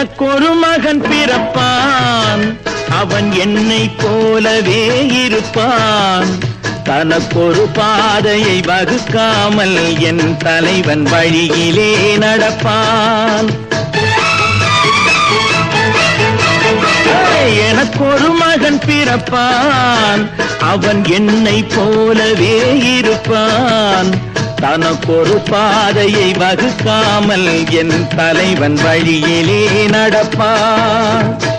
ஒரு மகன் பிறப்பான். அவன் என்னை போலவே இருப்பான். தனக்கொரு பாதையை வகுக்காமல் என் தலைவன் வழியிலே நடப்பான். எனக்கொரு மகன் பிறப்பான். அவன் என்னை போலவே இருப்பான். தனக்கொரு பாதையை வகுக்காமல் என் தலைவன் வழியிலே நடப்பான்.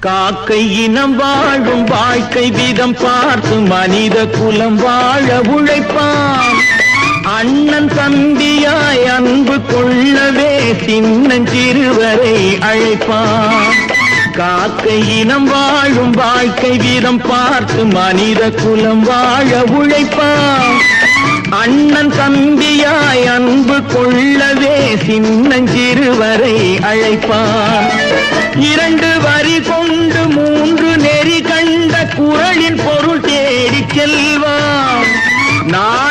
காக்கை இனம் வாழும் வாழ்க்கை விதம் பார்த்து மனித குலம் வாழ உழைப்பான். அண்ணன் தம்பியாய் அன்பு கொள்ளவே சின்னஞ்சிறுவரை அழைப்பான். காக்கை இனம் வாழும் வாழ்க்கை விதம் பார்த்து மனித குலம் வாழ உழைப்பான். அண்ணன் தம்பியாய் அன்பு கொள்ளவே சின்னஞ்சிறுவரை அழைப்பான். இரண்டு வரி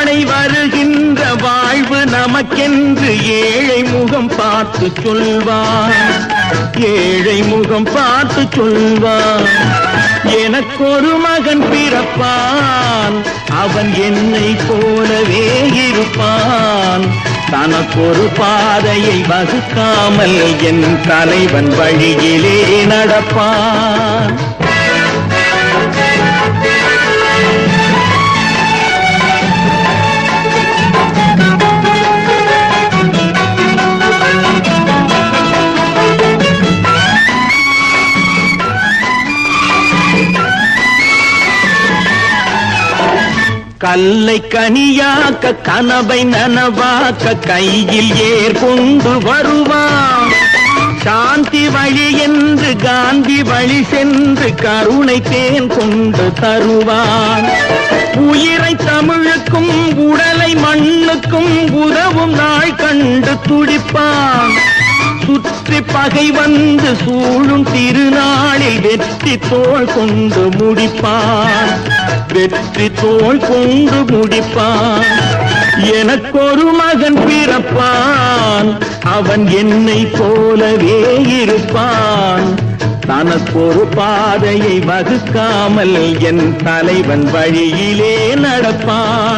நாளை வருகின்ற வாழ்வு நமக்கென்று ஏழை முகம் பார்த்து சொல்வான். ஏழை முகம் பார்த்து சொல்வான். எனக்கொரு மகன் பிறப்பான். அவன் என்னை போலவே இருப்பான். தனக்கொரு பாதையை வகுக்காமல் என் தலைவன் வழியிலே நடப்பான். கல்லை கனியாக்க கனவை நனவாக்க கையில் ஏற்கொண்டு வருவான். சாந்தி வழி என்று காந்தி வழி சென்று கருணை தேன் கொண்டு தருவான். உயிரை தமிழுக்கும் உடலை மண்ணுக்கும் உதவும் நாள் கண்டு துடிப்பான். சுற்றி பகை வந்து சூழும் திருநாளில் வெற்றி தோல் கொண்டு முடிப்பான். வெற்றி தோல் கொண்டு முடிப்பான். எனக்கொரு மகன் பிறப்பான். அவன் என்னை போலவே இருப்பான். தனக்கொரு பாதையை வகுக்காமல் என் தலைவன் வழியிலே நடப்பான்.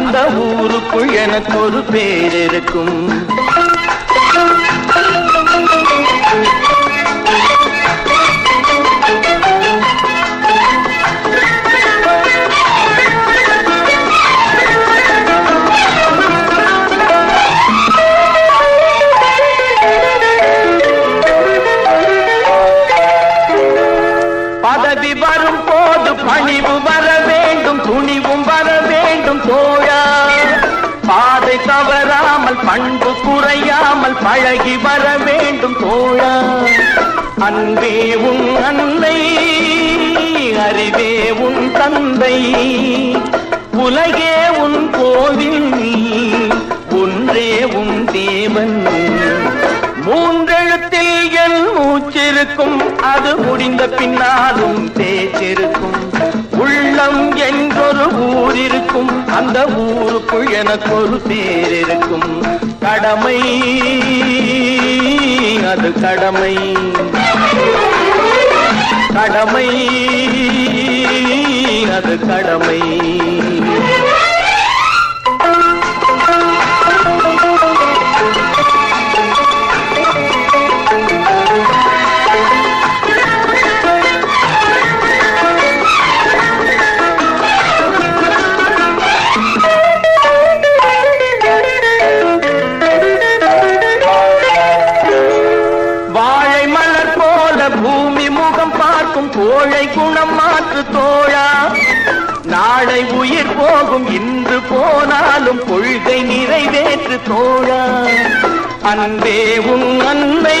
அந்த ஊருக்குள் எனக்கு ஒரு பேர் இருக்கும். பதவி வரும் போது பணிவு வர வேண்டும் துணிவும் வர வேண்டும் தோழா அன்பு குறையாமல் பழகி வர வேண்டும் தோழா. அன்பே உன் அன்னை அறிவே உன் தந்தை. உலகே உன் கோவில் ஒன்றே உன் தேவன். மூன்றெழுத்தில் என் மூச்சிருக்கும் அது முடிந்த பின்னாலும் பேச்சிருக்கும் உள்ளம் என்கொரு ஊர் இருக்கும் அந்த ஊருக்குள் எனக்கு ஒரு பேர் இருக்கும் கடமை அது கடமை. கடமை அது கடமை. பார்க்கும் தோழை குணம் மாற்று தோழா. நாளை உயிர் போகும் இன்று போனாலும் கொள்கை நிறைவேற்று தோழா. அன்பே உன் அன்னை.